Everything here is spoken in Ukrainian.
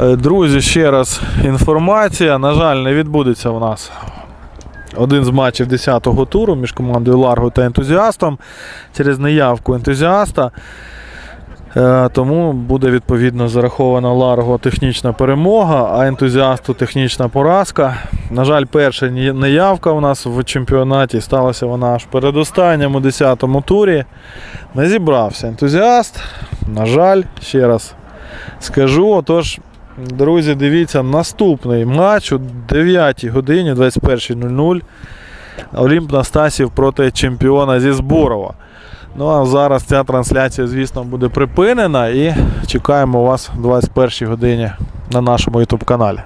Е, Друзі, ще раз інформація. На жаль, не відбудеться у нас один з матчів 10-го туру між командою Ларго та ентузіастом через неявку ентузіаста. Е, Тому буде відповідно зарахована Ларго технічна перемога, а ентузіасту технічна поразка. На жаль, перша неявка у нас в чемпіонаті сталася вона аж передостанньому 10-му турі. Не зібрався ентузіаст. На жаль, ще раз скажу. Отож, друзі, дивіться, наступний матч о 9 годині 21.00. Олімп Настасів проти чемпіона зі Зборова. Ну а зараз ця трансляція, звісно, буде припинена і чекаємо вас о 21 годині на нашому YouTube каналі.